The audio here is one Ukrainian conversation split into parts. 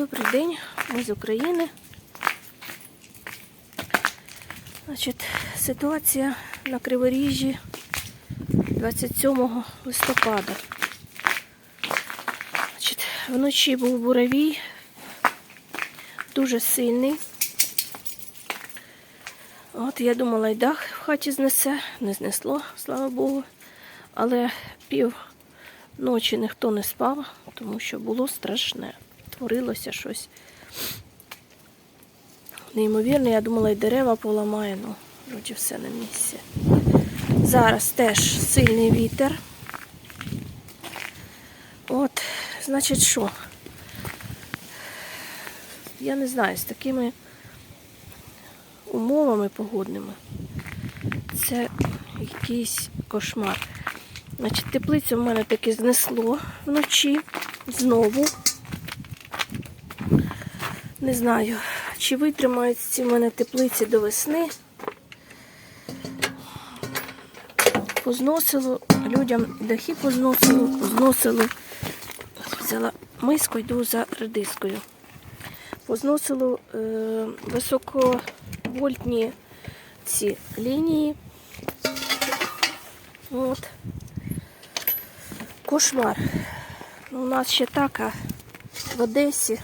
Добрий день, ми з України. Значить, ситуація на Криворіжжі 27 листопада. Значить, вночі був буравій, дуже сильний. От я думала, і дах в хаті знесе, не знесло, слава Богу. Але пів ночі ніхто не спав, тому що було страшне. Творилося щось. Неймовірне, я думала, і дерева поламає, ну, вроді все на місці. Зараз теж сильний вітер. От, значить, що? Я не знаю, з такими умовами погодними. Це якийсь кошмар. Значить, теплицю в мене таки знесло вночі знову. Не знаю, чи витримають ці в мене теплиці до весни. Позносило, людям дахи позносило, позносило. Взяла миску, йду за редискою. Позносило е, високовольтні ці лінії. От. Кошмар. Ну, у нас ще так, а в Одесі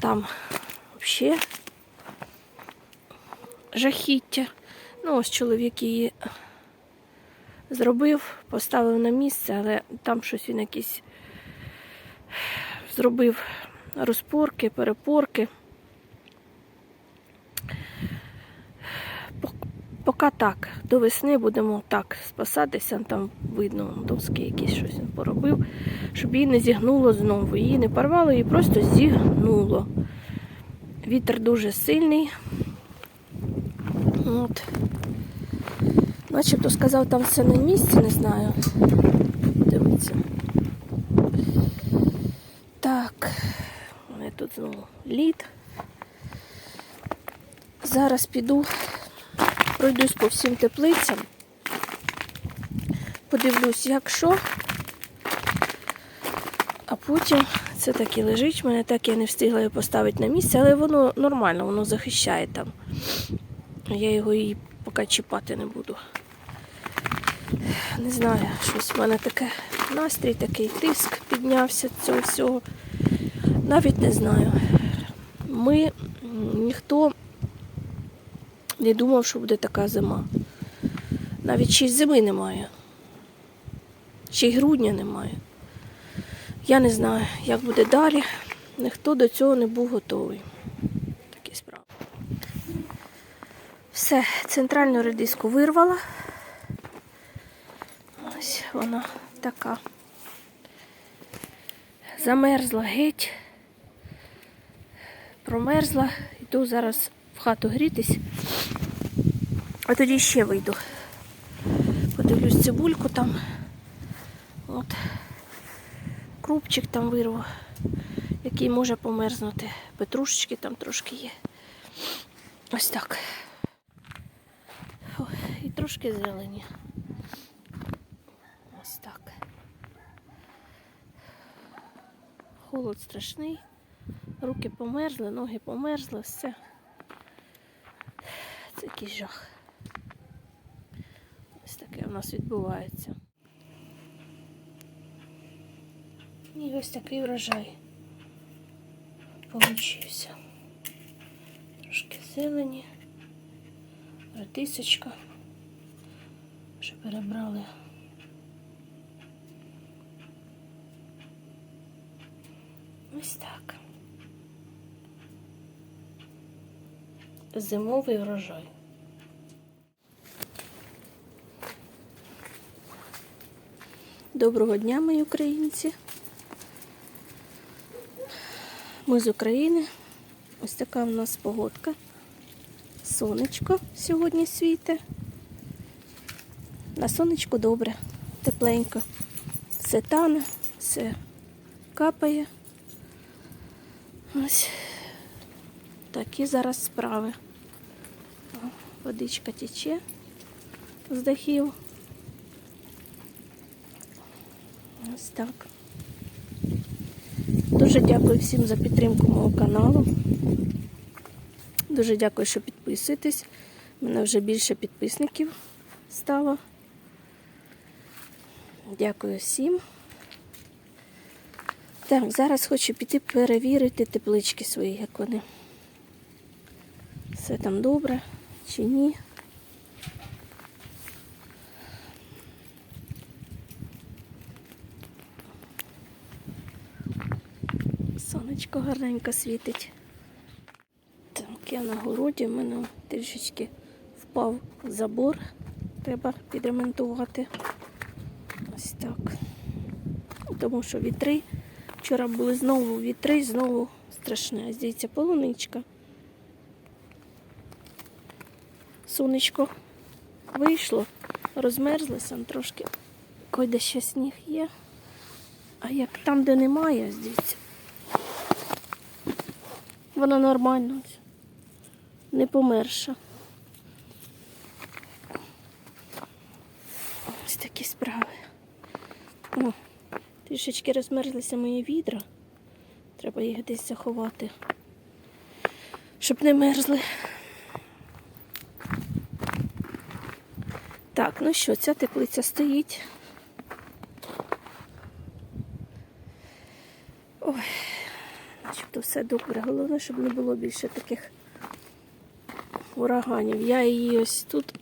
там взагалі жахіття. Ну, ось чоловік її зробив, поставив на місце, але там щось він якийсь зробив розпорки, перепорки. Поки так, до весни будемо так спасатися, там видно доски якісь щось він поробив, щоб її не зігнуло знову. Її не порвало, її просто зігнуло. Вітер дуже сильний. От. Начебто сказав, там все на місці, не знаю. Дивіться. Так, у мене тут знову лід. Зараз піду, пройдусь по всім теплицям. Подивлюсь, як що. А потім це так і лежить. Мене так я не встигла його поставити на місце, але воно нормально, воно захищає там. Я його і поки чіпати не буду. Не знаю, щось в мене таке настрій, такий тиск піднявся цього всього. Навіть не знаю. Ми ніхто не думав, що буде така зима. Навіть ще й зими немає. Ще й грудня немає. Я не знаю, як буде далі. Ніхто до цього не був готовий. Такі справи. Все, центральну редиску вирвала. Ось вона така. Замерзла геть. Промерзла. Йду зараз в хату грітись. А тоді ще вийду. Подивлюсь цибульку там. От. Крупчик там вирву, який може померзнути. Петрушечки там трошки є. Ось так. Ой, і трошки зелені. Ось так. Холод страшний. Руки померзли, ноги померзли, все. Це якийсь жах. Таке у нас відбувається. І ось такий врожай получився. Трошки зелені, редисочка. Вже перебрали. Ось так. Зимовий врожай. Доброго дня, мої українці. Ми з України. Ось така в нас погодка. Сонечко сьогодні світе. На сонечку добре, тепленько. Все тане, все капає. Ось такі зараз справи. Водичка тече з дахів. Ось так. Дуже дякую всім за підтримку мого каналу. Дуже дякую, що підписуєтесь. У мене вже більше підписників стало. Дякую всім. Так, зараз хочу піти перевірити теплички свої, як вони. Все там добре чи ні. Сонечко гарненько світить. Так, я на городі, в мене трішечки впав забор. Треба підремонтувати. Ось так. Тому що вітри. Вчора були знову вітри, знову страшне. Здається, полуничка. Сонечко вийшло, розмерзлося трошки. Койде ще сніг є. А як там, де немає, здається, воно нормально. Не померша. Ось такі справи. О, трішечки розмерзлися мої відра. Треба їх десь заховати, щоб не мерзли. Так, ну що, ця теплиця стоїть. Ой, начебто все добре. Головне, щоб не було більше таких ураганів. Я її ось тут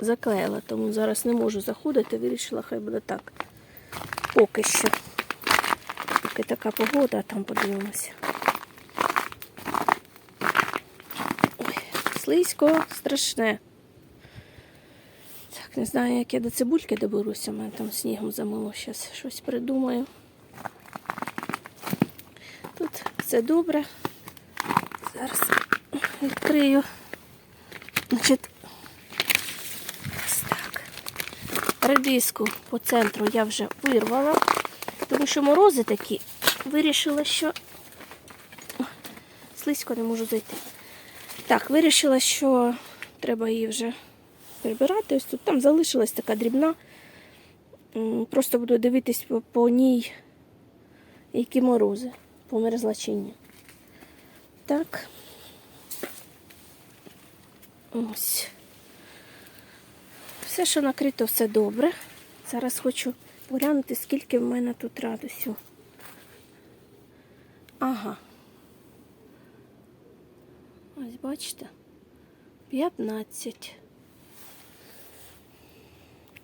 заклеїла, тому зараз не можу заходити. Вирішила, хай буде так. Поки що. Поки така погода, а там подивимося. Ой, слизько, страшне. Так, не знаю, як я до цибульки доберуся, у мене там снігом замило. Зараз щось придумаю. Все добре. Зараз відкрию. Значить, ось так. Редиску по центру я вже вирвала, тому що морози такі. Вирішила, що слизько не можу зайти. Так, вирішила, що треба її вже прибирати. Ось тут там залишилась така дрібна. Просто буду дивитись по, по ній, які морози, померзла чи. Так. Ось. Все, що накрито, все добре. Зараз хочу поглянути, скільки в мене тут радусів. Ага. Ось бачите? 15.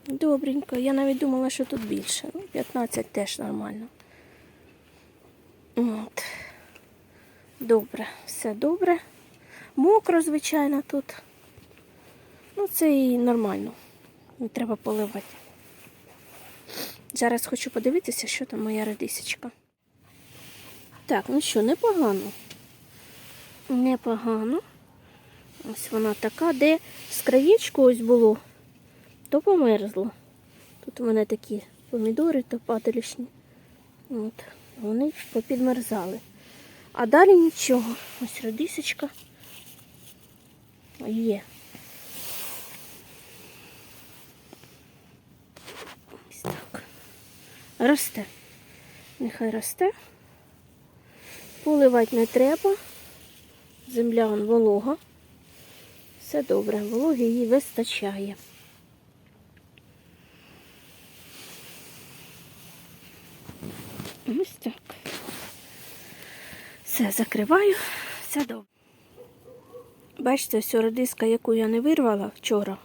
Добренько. Я навіть думала, що тут більше. Ну, 15 теж нормально. От. Добре, все добре. Мокро, звичайно, тут. Ну, це і нормально. Не треба поливати. Зараз хочу подивитися, що там моя редисочка. Так, ну що, непогано. Непогано. Ось вона така, де з краєчку ось було, то померзло. Тут у мене такі помідори то пателішні. От, вони попідмерзали. А далі нічого. Ось редисочка. Є. Ось так. Росте. Нехай росте. Поливати не треба. Земля вон волога. Все добре, вологи їй вистачає. Ось так. Все, закриваю, все добре. Бачите, ось редиска, яку я не вирвала вчора,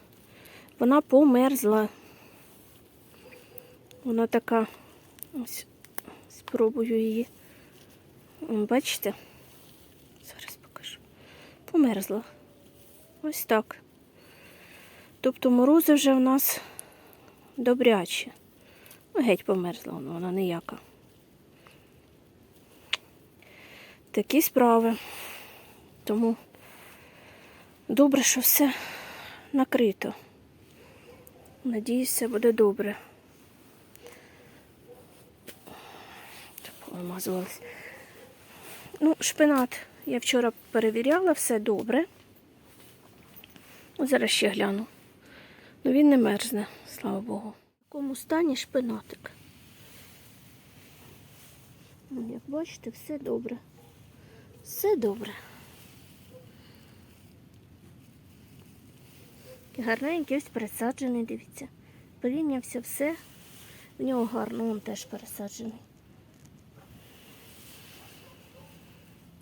вона померзла. Вона така, ось, спробую її. Бачите? Зараз покажу. Померзла. Ось так. Тобто морози вже в нас добрячі. Ну, геть померзла вона, вона ніяка. Такі справи. Тому добре, що все накрито. Надіюсь, все буде добре. Так, Помазувалась. Ну, шпинат я вчора перевіряла, все добре. Зараз ще гляну. Ну він не мерзне, слава Богу. В якому стані шпинатик? Ну, Як бачите, все добре. Все добре. Гарненький ось пересаджений, дивіться. Порівнявся все. В нього гарно, він теж пересаджений.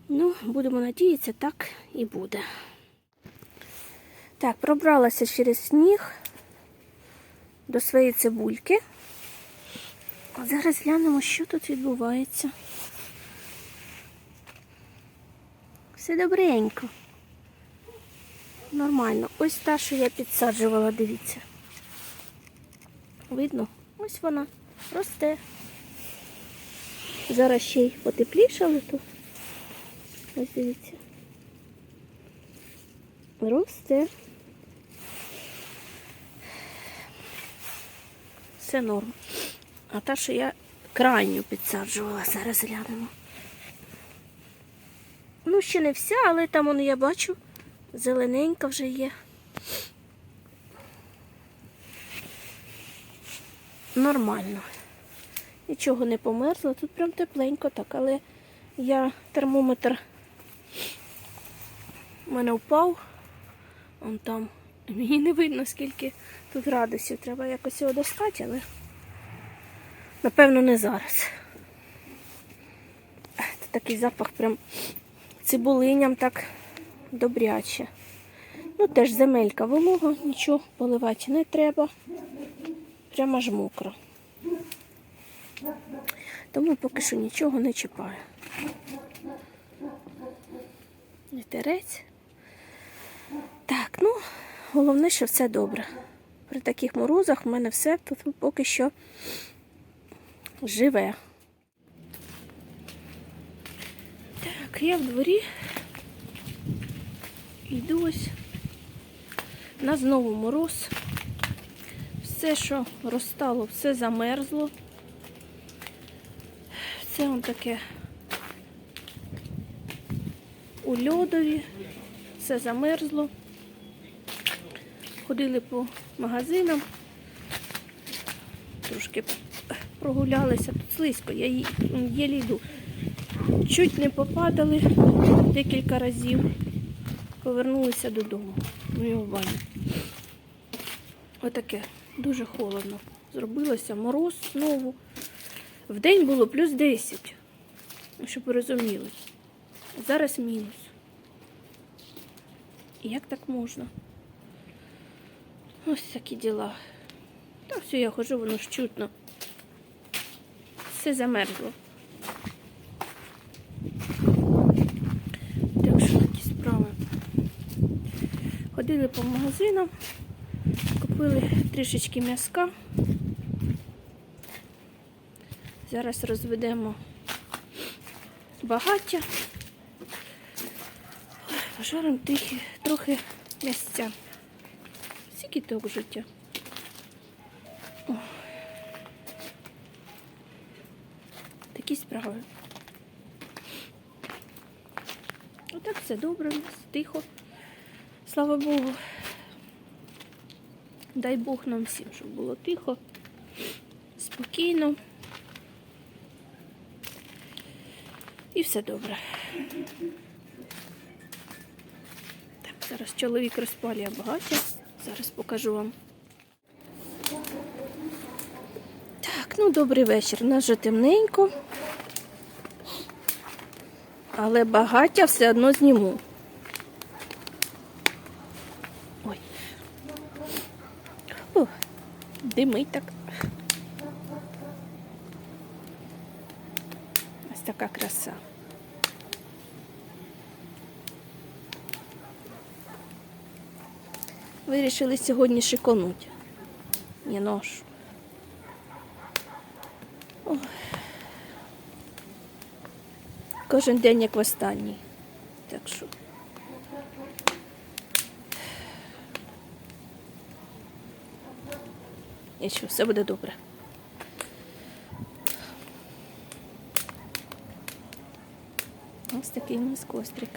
Ну, будемо надіятися, так і буде. Так, пробралася через сніг до своєї цибульки. Зараз глянемо, що тут відбувається. Все добренько. Нормально. Ось та, що я підсаджувала, дивіться. Видно? Ось вона росте. Зараз ще й потеплішало тут. Ось дивіться. Росте. Все норм. А та, що я крайню підсаджувала, зараз глянемо. Ну, ще не вся, але там воно я бачу, зелененька вже є. Нормально. Нічого не померзло, тут прям тепленько так, але я термометр у мене впав. Он там. Мені не видно, скільки тут градусів. Треба якось його достати, але напевно не зараз. Такий запах прям цибулиням так добряче. Ну, теж земелька волога, нічого поливати не треба. Прямо аж мокро. Тому поки що нічого не чіпаю. Вітерець. Так, ну, головне, що все добре. При таких морозах в мене все поки що живе. Так, я в дворі. Йду ось. У нас знову мороз. Все, що розстало, все замерзло. Все он таке у льодові, все замерзло. Ходили по магазинам, трошки прогулялися, тут слизько, я єлі йду. Чуть не попадали декілька разів, повернулися додому. Ну і в. Отаке, дуже холодно. Зробилося мороз знову. В день було плюс 10, щоб ви розуміли. Зараз мінус. Як так можна? Ось такі діла. Та все, я хожу, воно ж чутно. Все замерзло. Так що такі справи. Ходили по магазинам, купили трішечки м'яска. Зараз розведемо багаття. Пожаримо трохи, трохи м'ясця. Скільки того життя. Такі справи. Отак все добре, тихо. Слава Богу. Дай Бог нам всім, щоб було тихо, спокійно. І все добре. Так, зараз чоловік розпалює багаття. Зараз покажу вам. Так, ну добрий вечір. У нас вже темненько. Але багаття все одно зніму. Ой. О, димить так. Ось така краса. Вирішили сьогодні шиконуть. Ні, нож. Кожен день як в останній. Так що. І що, все буде добре. Ось такий у нас кострик.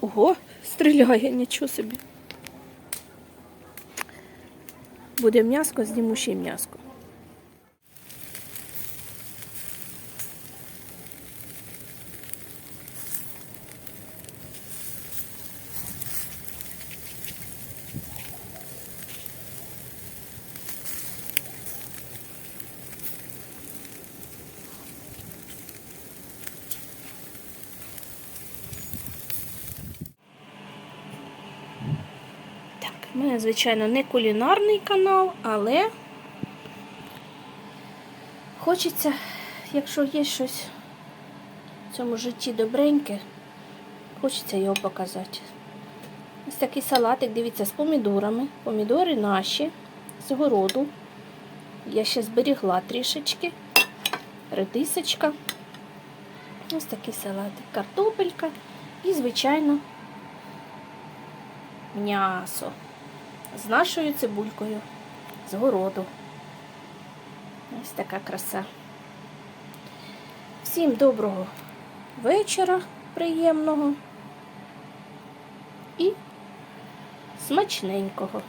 Ого, стріляє, нічого собі. Буде м'яско, зніму ще й м'яско. мене, звичайно, не кулінарний канал, але хочеться, якщо є щось в цьому житті добреньке, хочеться його показати. Ось такий салатик, дивіться, з помідорами. Помідори наші, з городу. Я ще зберігла трішечки. Редисочка. Ось такий салатик. Картопелька і, звичайно, м'ясо з нашою цибулькою, з городу. Ось така краса. Всім доброго вечора, приємного і смачненького.